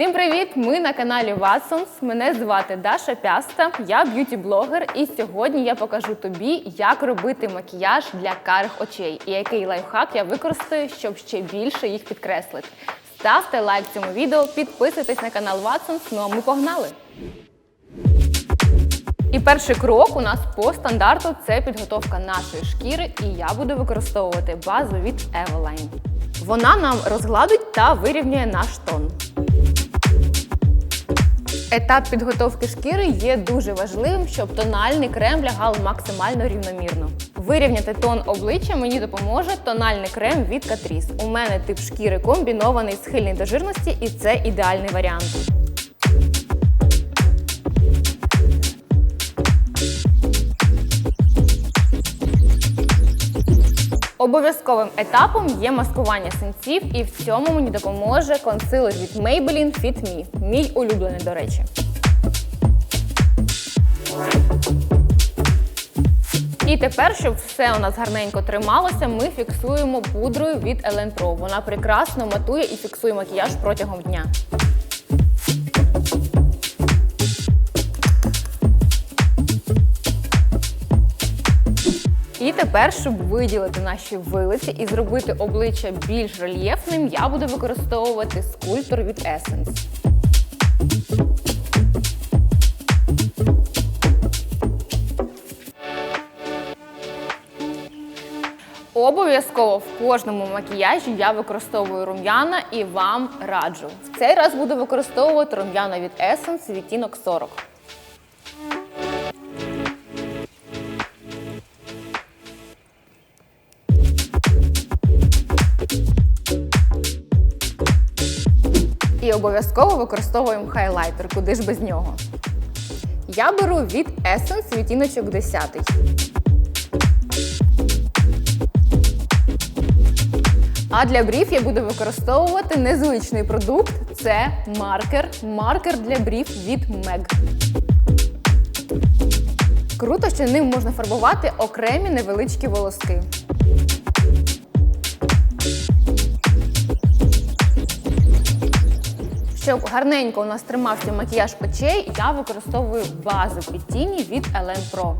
Всім привіт! Ми на каналі Watsons. Мене звати Даша Пяста, я б'юті-блогер, і сьогодні я покажу тобі, як робити макіяж для карих очей і який лайфхак я використаю, щоб ще більше їх підкреслити. Ставте лайк цьому відео, підписуйтесь на канал Watsons, ну а ми погнали! І перший крок у нас по стандарту це підготовка нашої шкіри, і я буду використовувати базу від Eveline. Вона нам розгладить та вирівнює наш тон. Етап підготовки шкіри є дуже важливим, щоб тональний крем лягав максимально рівномірно. Вирівняти тон обличчя мені допоможе тональний крем від Catrice. У мене тип шкіри комбінований, схильний до жирності, і це ідеальний варіант. Обов'язковим етапом є маскування синців, і в цьому мені допоможе консилер від Maybelline Fit Me. Мій улюблений, до речі. І тепер, щоб все у нас гарненько трималося, ми фіксуємо пудрою від Ellen Pro. Вона прекрасно матує і фіксує макіяж протягом дня. І тепер, щоб виділити наші вилиці і зробити обличчя більш рельєфним, я буду використовувати скульптор від Essence. Обов'язково в кожному макіяжі я використовую рум'яна і вам раджу. В цей раз буду використовувати рум'яна від Essence відтінок 40. І обов'язково використовуємо хайлайтер, куди ж без нього. Я беру від Essence відтіночок 10. А для брів я буду використовувати незвичний продукт це маркер. Маркер для брів від MEG. Круто, що ним можна фарбувати окремі невеличкі волоски. Щоб гарненько у нас тримався макіяж очей, я використовую базу під тіні від Ellen Pro.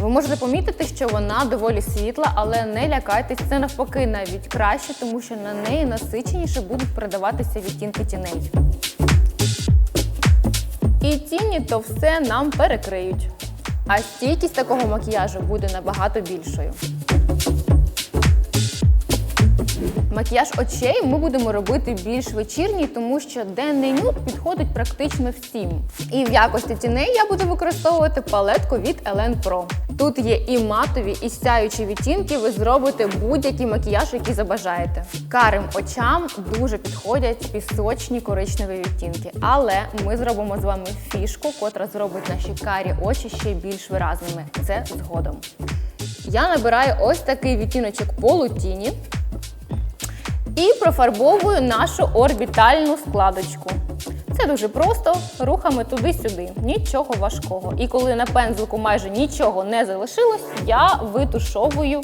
Ви можете помітити, що вона доволі світла, але не лякайтесь, це навпаки навіть краще, тому що на неї насиченіше будуть передаватися відтінки тіней. І тіні то все нам перекриють. А стійкість такого макіяжу буде набагато більшою. Макіяж очей ми будемо робити більш вечірній, тому що денний нюд підходить практично всім. І в якості тіней я буду використовувати палетку від Елен Pro. Тут є і матові, і сяючі відтінки, ви зробите будь-який макіяж, який забажаєте. Карим очам дуже підходять пісочні коричневі відтінки. Але ми зробимо з вами фішку, котра зробить наші карі очі ще більш виразними. Це згодом. Я набираю ось такий відтіночок полутіні. І профарбовую нашу орбітальну складочку. Це дуже просто, рухами туди-сюди, нічого важкого. І коли на пензлику майже нічого не залишилось, я витушовую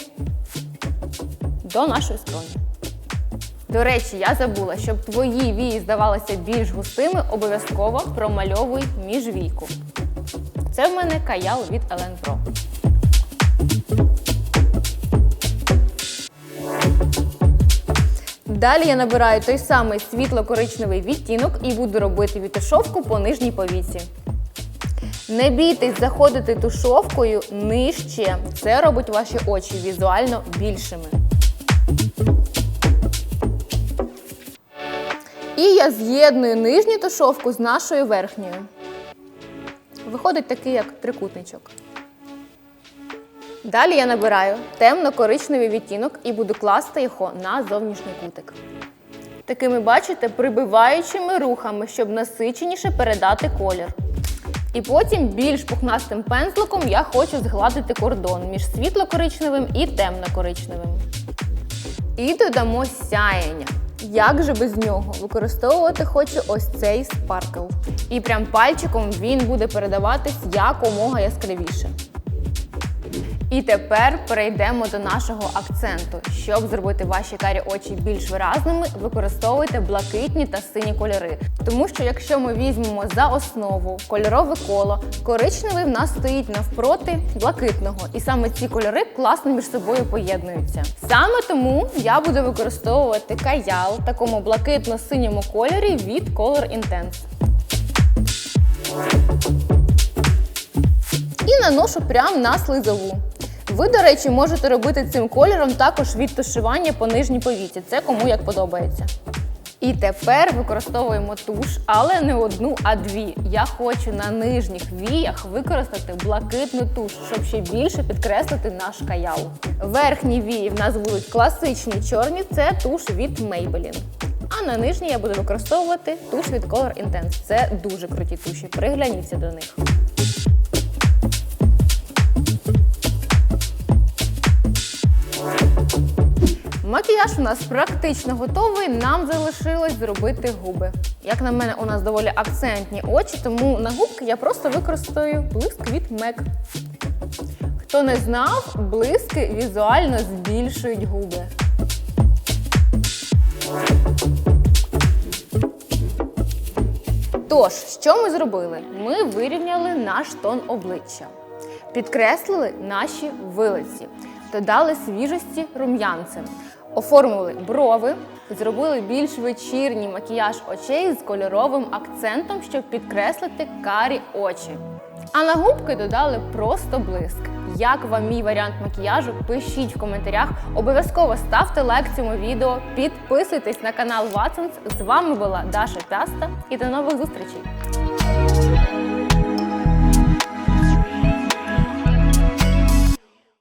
до нашої скроні. До речі, я забула, щоб твої вії здавалися більш густими, обов'язково промальовуй міжвійку. Це в мене каял від Ellen Pro. Далі я набираю той самий світло-коричневий відтінок і буду робити відтушовку по нижній повіці. Не бійтесь заходити тушовкою нижче. Це робить ваші очі візуально більшими. І я з'єдную нижню тушовку з нашою верхньою. Виходить такий, як трикутничок. Далі я набираю темно-коричневий відтінок і буду класти його на зовнішній кутик. Такими, бачите, прибиваючими рухами, щоб насиченіше передати колір. І потім більш пухнастим пензликом я хочу згладити кордон між світло-коричневим і темно-коричневим. І додамо сяєння. Як же без нього? Використовувати хочу ось цей спаркл. І прям пальчиком він буде передаватись якомога яскравіше. І тепер перейдемо до нашого акценту. Щоб зробити ваші карі очі більш виразними, використовуйте блакитні та сині кольори. Тому що якщо ми візьмемо за основу кольорове коло, коричневий в нас стоїть навпроти блакитного, і саме ці кольори класно між собою поєднуються. Саме тому я буду використовувати каял в такому блакитно-синьому кольорі від Color Intense. І наношу прямо на слизову. Ви, до речі, можете робити цим кольором також відтушування по нижній повіті. Це кому як подобається. І тепер використовуємо туш, але не одну, а дві. Я хочу на нижніх віях використати блакитну туш, щоб ще більше підкреслити наш каял. Верхні вії в нас будуть класичні чорні, це туш від Maybelline. А на нижній я буду використовувати туш від Color Intense. Це дуже круті туші. Пригляніться до них. Макіяж у нас практично готовий. Нам залишилось зробити губи. Як на мене, у нас доволі акцентні очі, тому на губки я просто використаю блиск від MAC. Хто не знав, блиски візуально збільшують губи. Тож, що ми зробили? Ми вирівняли наш тон обличчя, підкреслили наші вилиці, додали свіжості рум'янцем, оформили брови, зробили більш вечірній макіяж очей з кольоровим акцентом, щоб підкреслити карі очі. А на губки додали просто блиск. Як вам мій варіант макіяжу? Пишіть в коментарях. Обов'язково ставте лайк цьому відео, підписуйтесь на канал Watsons. З вами була Даша Пяста і до нових зустрічей!